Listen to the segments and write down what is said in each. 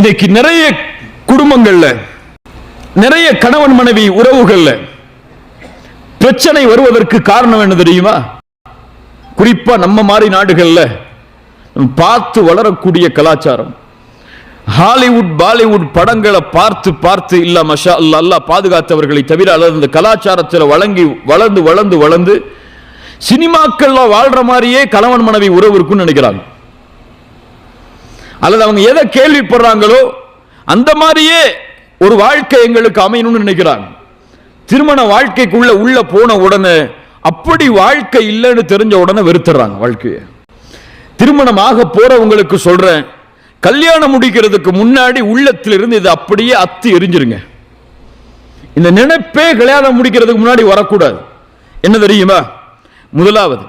இன்னைக்கு நிறைய குடும்பங்கள்ல நிறைய கணவன் மனைவி உறவுகள்ல பிரச்சனை வருவதற்கு காரணம் என்ன தெரியுமா? குறிப்பா நம்ம மாதிரி நாடுகள்ல பார்த்து வளரக்கூடிய கலாச்சாரம். ஹாலிவுட் பாலிவுட் படங்களை பார்த்து பார்த்து இல்ல மஷா அல்லா அல்லாஹ் பாதுகாத்தவர்களை தவிர அல்லது இந்த கலாச்சாரத்தில் வழங்கி வளர்ந்து வளர்ந்து வளர்ந்து சினிமாக்கள்ல வாழ்ற மாதிரியே கணவன் மனைவி உறவு இருக்குன்னு நினைக்கிறாங்க. அல்லது அவங்க எதை கேள்விப்படுறாங்களோ அந்த மாதிரியே ஒரு வாழ்க்கை எங்களுக்கு அமையணும்னு நினைக்கிறாங்க. திருமண வாழ்க்கைக்குள்ள உள்ள போன உடனே அப்படி வாழ்க்கை இல்லைன்னு தெரிஞ்ச உடனே வெறுத்துறாங்க வாழ்க்கையை. திருமணமாக போறவங்களுக்கு சொல்றேன் கல்யாணம் முடிக்கிறதுக்கு முன்னாடி உள்ளத்திலிருந்து இதை அப்படியே அத்து எரிஞ்சிருங்க. இந்த நினைப்பே கல்யாணம் முடிக்கிறதுக்கு முன்னாடி வரக்கூடாது. என்ன தெரியுமா? முதலாவது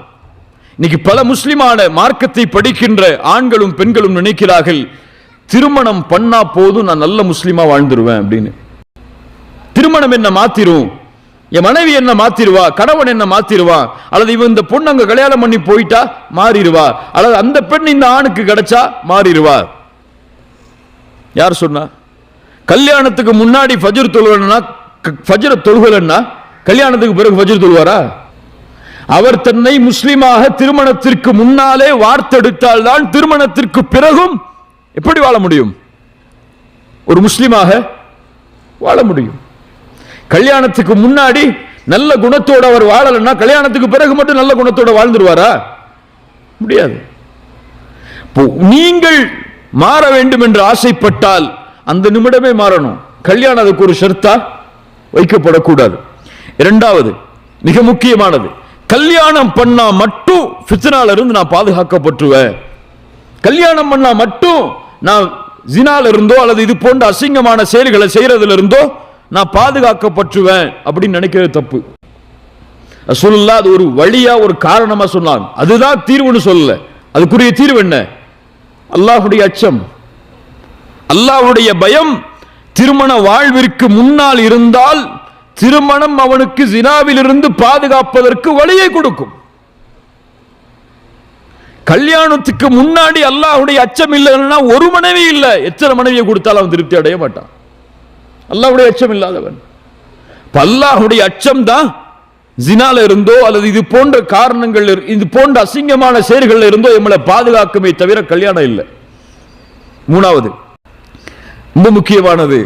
இன்னைக்கு பல முஸ்லிமான மார்க்கத்தை படிக்கின்ற ஆண்களும் பெண்களும் நினைக்கிறார்கள் திருமணம் பண்ணா போதும் நான் நல்ல முஸ்லீமா வாழ்ந்துருவேன் அப்படின்னு. திருமணம் என்ன மாத்திரும்? என் மனைவி என்ன மாத்திருவா? கணவன் என்ன மாத்திருவா? அல்லது இவன் இந்த பொண்ணு அங்க கல்யாணம் பண்ணி போயிட்டா மாறிடுவா? அல்லது அந்த பெண் இந்த ஆணுக்கு கிடைச்சா மாறிடுவா? யார் சொன்னா? கல்யாணத்துக்கு முன்னாடி ஃபஜர் தொழுவனா ஃபஜர தொழுகலன்னா கல்யாணத்துக்கு பிறகு ஃபஜர் தொழுவாரா? அவர் தன்னை முஸ்லீமாக திருமணத்திற்கு முன்னாலே வார்த்தெடுத்தால் தான் திருமணத்திற்கு பிறகும் எப்படி வாழ முடியும்? ஒரு முஸ்லிமாக வாழ முடியும். கல்யாணத்துக்கு முன்னாடி நல்ல குணத்தோட அவர் வாழலைன்னா கல்யாணத்துக்கு பிறகு மட்டும் நல்ல குணத்தோடு வாழ்ந்துருவாரா? முடியாது. இப்போ நீங்கள் மாற வேண்டும் என்று ஆசைப்பட்டால் அந்த நிமிடமே மாறணும். கல்யாணம் அதுக்கு ஒரு ஷர்த்தா வைக்கப்படக்கூடாது. இரண்டாவது மிக முக்கியமானது. கல்யாணம் பண்ணா மட்டும் ஃபித்னால இருந்து நான் பாதுகாக்கப்பட்டுவேன் கல்யாணம் பண்ணா மட்டும் நான் ஜினால இருந்தோ அல்லது இது போன்ற அசிங்கமான செயல்களை செய்யறதுல இருந்தோ நான் பாதுகாக்கப்பட்டுவேன் அப்படின்னு நினைக்கிறது தப்பு. சொல்லல அது ஒரு வழியா ஒரு காரணமா சொன்னாங்க. அதுதான் தீர்வுன்னு சொல்லல. அதுக்குரிய தீர்வு என்ன? அல்லாஹுடைய அச்சம். அல்லாஹுடைய பயம் திருமண வாழ்விற்கு முன்னால் இருந்தால் திருமணம் அவனுக்கு ஜினாவிலிருந்து பாதுகாப்பதற்கு வழியை கொடுக்கும். கல்யாணத்துக்கு முன்னாடி அல்லாஹுடைய அச்சம் இல்லைன்னா ஒரு மனைவி இல்ல. எத்தனை மனைவியை கொடுத்தாலும் அவன் திருப்தி அடைய மாட்டான். அல்லாஹுடைய அச்சம் இல்லாதவன். இப்ப அச்சம் தான் ஜினால இருந்தோ அல்லது இது போன்ற காரணங்கள் இது போன்ற அசிங்கமான செயல்கள்ல இருந்தோ எம்மளை பாதுகாக்குமே தவிர கல்யாணம் இல்லை. மூணாவது ரொம்ப முக்கியமானது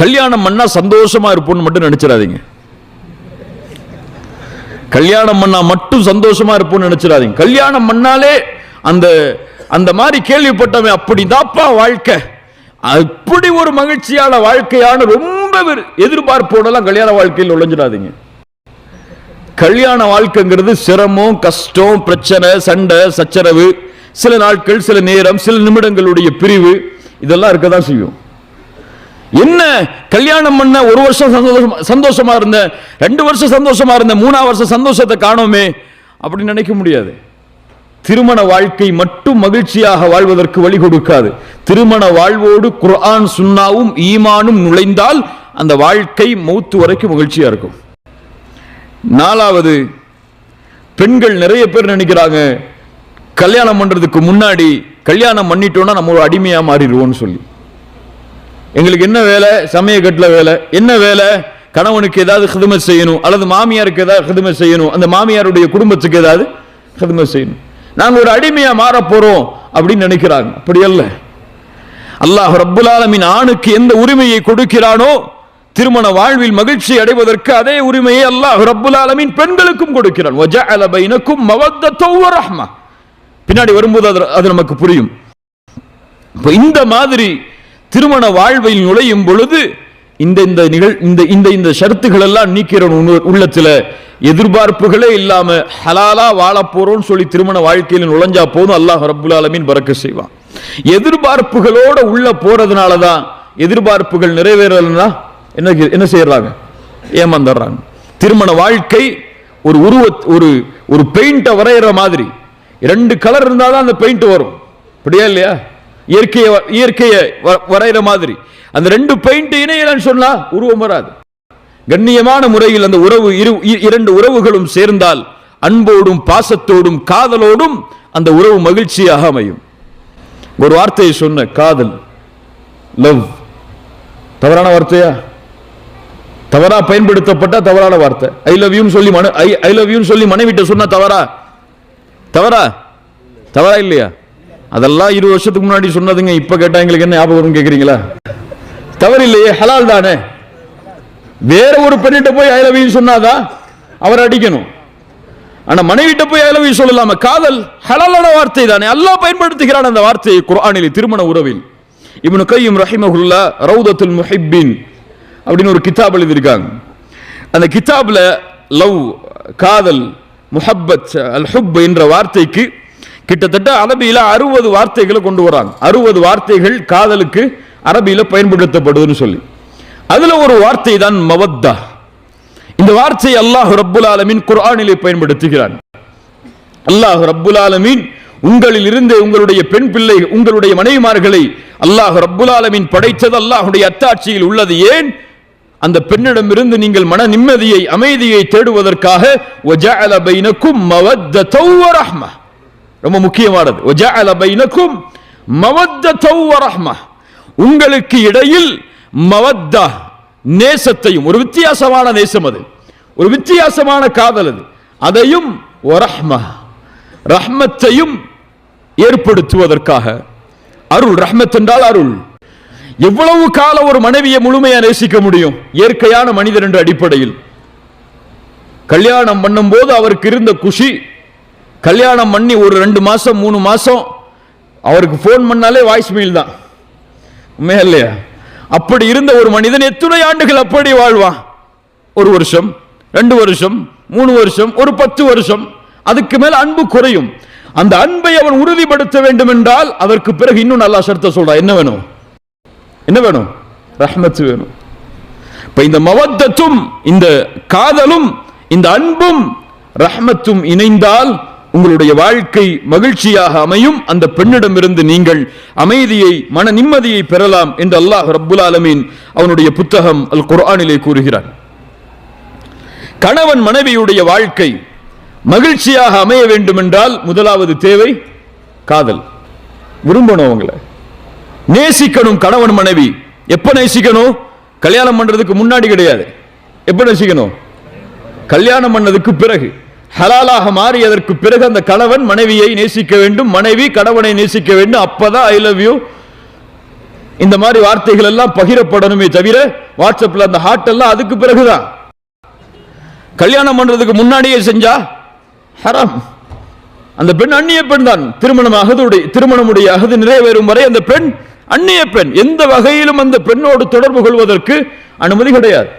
கல்யாணம் பண்ணா சந்தோஷமா இருப்போம்னு மட்டும் நினைச்சிடாதீங்க. கல்யாணம் பண்ணா மட்டும் சந்தோஷமா இருப்போம்னு நினைச்சிடாதீங்க. கல்யாணம் பண்ணாலே அந்த அந்த மாதிரி கேள்விப்பட்டவன் அப்படிதாப்பா வாழ்க்கை. அப்படி ஒரு மகிழ்ச்சியான வாழ்க்கையான ரொம்ப எதிர்பார்ப்போடலாம் கல்யாண வாழ்க்கையில் நுழைஞ்சிடாதீங்க. கல்யாண வாழ்க்கைங்கிறது சிரமம் கஷ்டம் பிரச்சனை சண்டை சச்சரவு சில நாட்கள் சில நேரம் சில நிமிடங்களுடைய பிரிவு இதெல்லாம் இருக்க தான் செய்யும். என்ன கல்யாணம் பண்ண ஒரு வருஷம் சந்தோஷமா சந்தோஷமா இருந்த ரெண்டு வருஷம் சந்தோஷமா இருந்த மூணாவது வருஷம் சந்தோஷத்தை காணோமே அப்படின்னு நினைக்க முடியாது. திருமண வாழ்க்கை மட்டும் மகிழ்ச்சியாக வாழ்வதற்கு வழி கொடுக்காது. திருமண வாழ்வோடு குர்ஆன் சுன்னாவும் ஈமானும் நுழைந்தால் அந்த வாழ்க்கை மௌத்து வரைக்கும் மகிழ்ச்சியா இருக்கும். நாலாவது பெண்கள் நிறைய பேர் நினைக்கிறாங்க கல்யாணம் பண்றதுக்கு முன்னாடி கல்யாணம் பண்ணிட்டோம்னா நம்ம ஒரு அடிமையா மாறிடுவோம்னு சொல்லி. எங்களுக்கு என்ன வேலை? சமயக்கட்டில் வேலை. என்ன வேலை? கணவனுக்கு ஏதாவது ஹிதுமை செய்யணும் அல்லது மாமியாருக்கு ஏதாவது ஹிதமத் செய்யணும் அந்த மாமியாருடைய குடும்பத்துக்கு ஏதாவது ஹிதமத் செய்யணும். நாங்க ஒரு அடிமையா மாற போறோம் அப்படின்னு நினைக்கிறாங்க. அப்படி அல்ல. அல்லாஹ் ரப்புலாலமின் ஆணுக்கு எந்த உரிமையை கொடுக்கிறானோ திருமண வாழ்வில் மகிழ்ச்சி அடைவதற்கு அதே உரிமையை அல்லாஹ் ரப்புலாலமின் ஆலமீன் பெண்களுக்கும் கொடுக்கிறான். பின்னாடி வரும்போது அது அது நமக்கு புரியும். இந்த மாதிரி திருமண வாழ்வில் நுழையும் பொழுது இந்த இந்த நிகழ் இந்த இந்த இந்த ஷரத்துகள் எல்லாம் நீக்கிறோம் உள்ளத்தில். எதிர்பார்ப்புகளே இல்லாம ஹலாலா வாழ போறோம்னு சொல்லி திருமண வாழ்க்கையில் நுழைஞ்சா போதும் அல்லாஹ் ரப்புல் ஆலமீன் பறக்க செய்வான். எதிர்பார்ப்புகளோட உள்ள போறதுனால தான் எதிர்பார்ப்புகள் நிறைவேறலைன்னா என்ன என்ன செய்யறாங்க? ஏமாந்துடுறாங்க. திருமண வாழ்க்கை ஒரு உருவ ஒரு ஒரு பெயிண்ட்டை வரைகிற மாதிரி. ரெண்டு கலர் இருந்தால் தான் அந்த பெயிண்ட் வரும். அப்படியா இல்லையா? இயற்கையை வ- இயற்கையை வ- வரைகிற மாதிரி. அந்த ரெண்டு பெயிண்ட் இணையலன்னு சொன்னா உருவம் வராது. கண்ணியமான முறையில் அந்த உறவு இரு இ- இரண்டு உறவுகளும் சேர்ந்தால் அன்போடும் பாசத்தோடும் காதலோடும் அந்த உறவு மகிழ்ச்சியாக அமையும். ஒரு வார்த்தையை சொன்ன காதல் லவ் தவறான வார்த்தையா? தவறா பயன்படுத்தப்பட்ட தவறான வார்த்தை. ஐ லவ் யூன்னு சொல்லி மன ஐ ஐ லவ் யூன்னு சொல்லி மனைவிட்ட சொன்னா தவறா? தவறா? தவறா இல்லையா? அதெல்லாம் இருபது வருஷத்துக்கு முன்னாடி சொன்னதுங்க இப்ப கேட்டா எங்களுக்கு என்ன ஞாபகம் வரும்னு கேக்குறீங்களா? தவறு இல்லையே ஹலால் தானே? வேற ஒரு பெண்ணிட்ட போய் ஐ லவ் சொன்னாதான் அவர் அடிக்கணும். ஆனா மனைவிட்ட போய் அயலவி சொல்லலாம? காதல் ஹலாலான வார்த்தை தானே. அல்லாஹ் பயன்படுத்துகிறான் அந்த வார்த்தையை குரானில் திருமண உறவில். இவனு கையும் ரஹிமகுல்லா ரவுதத்துல் முஹிப்பின் அப்படின்னு ஒரு கிதாப் எழுதியிருக்காங்க. அந்த கிதாப்ல லவ் காதல் முஹப்பத் அல் ஹுப் என்ற வார்த்தைக்கு கிட்டத்தட்ட அரபியில் அறுபது வார்த்தைகளை கொண்டு வராங்க. அறுபது வார்த்தைகள் காதலுக்கு அரபியில் பயன்படுத்தப்படுதுன்னு சொல்லி. அதில் ஒரு வார்த்தை தான் மவத்தா. இந்த வார்த்தையை அல்லாஹ் ரப்புல் ஆலமீன் குரானிலே பயன்படுத்துகிறான். அல்லாஹ் ரப்புல் ஆலமீன் உங்களில் இருந்து உங்களுடைய பெண் பிள்ளை உங்களுடைய மனைவிமார்களை அல்லாஹ் ரப்புல் ஆலமீன் படைத்தது அல்லாஹுடைய அத்தாட்சியில் உள்ளது. ஏன்? அந்த பெண்ணிடமிருந்து நீங்கள் மன நிம்மதியை அமைதியை தேடுவதற்காக ரொம்ப முக்கியமானது. ஒஜால பைனக்கும் மவத்தௌ ரஹ்மா உங்களுக்கு இடையில் மவத்தா நேசத்தையும் ஒரு வித்தியாசமான நேசம் அது. ஒரு வித்தியாசமான காதல் அது. அதையும் ஒரஹ்மா ரஹ்மத்தையும் ஏற்படுத்துவதற்காக. அருள் ரஹ்மத் என்றால் அருள். எவ்வளவு காலம் ஒரு மனைவியை முழுமையா நேசிக்க முடியும்? இயற்கையான மனிதர் என்ற அடிப்படையில். கல்யாணம் பண்ணும் போது அவருக்கு இருந்த குஷி கல்யாணம் பண்ணி ஒரு ரெண்டு மாதம் மூணு மாதம் அவருக்கு ஃபோன் பண்ணாலே வாய்ஸ் மெயில் தான். உண்மையா இல்லையா? அப்படி இருந்த ஒரு மனிதன் எத்தனை ஆண்டுகள் அப்படி வாழ்வான்? ஒரு வருஷம் ரெண்டு வருஷம் மூணு வருஷம் ஒரு பத்து வருஷம். அதுக்கு மேல் அன்பு குறையும். அந்த அன்பை அவன் உறுதிப்படுத்த வேண்டும் என்றால் அதற்கு பிறகு இன்னும் நல்லா சர்த்த சொல்றான் என்ன வேணும்? என்ன வேணும்? ரஹ்மத்து வேணும். இப்ப இந்த மவத்தத்தும் இந்த காதலும் இந்த அன்பும் ரஹ்மத்தும் இணைந்தால் உங்களுடைய வாழ்க்கை மகிழ்ச்சியாக அமையும். அந்த பெண்ணிடமிருந்து நீங்கள் அமைதியை மன நிம்மதியை பெறலாம் என்று அல்லாஹ் ரப்புல் ஆலமீன் அவனுடைய புத்தகம் அல் குர்ஆனிலே கூறுகிறான் கணவன் மனைவியுடைய வாழ்க்கை மகிழ்ச்சியாக அமைய வேண்டும் என்றால் முதலாவது தேவை காதல். விரும்பணும் அவங்களை. நேசிக்கணும் கணவன் மனைவி. எப்ப நேசிக்கணும்? கல்யாணம் பண்றதுக்கு முன்னாடி கிடையாது. எப்ப நேசிக்கணும்? கல்யாணம் பண்ணதுக்கு பிறகு. ஹலாலாக மாறியதற்கு பிறகு அந்த கணவன் மனைவியை நேசிக்க வேண்டும். மனைவி கணவனை நேசிக்க வேண்டும். அப்பதான் ஐ லவ் யூ இந்த மாதிரி வார்த்தைகள் எல்லாம் பகிரப்படணுமே தவிர வாட்ஸ்அப்ல அந்த ஹார்ட் எல்லாம் அதுக்கு பிறகுதான். கல்யாணம் பண்றதுக்கு முன்னாடியே செஞ்சா ஹரம் அந்த பெண் அந்நிய பெண் தான். திருமணம் அகதுடைய திருமணமுடைய அகது நிறைவேறும் வரை அந்த பெண் அந்நிய பெண். எந்த வகையிலும் அந்த பெண்ணோடு தொடர்பு கொள்வதற்கு அனுமதி கிடையாது.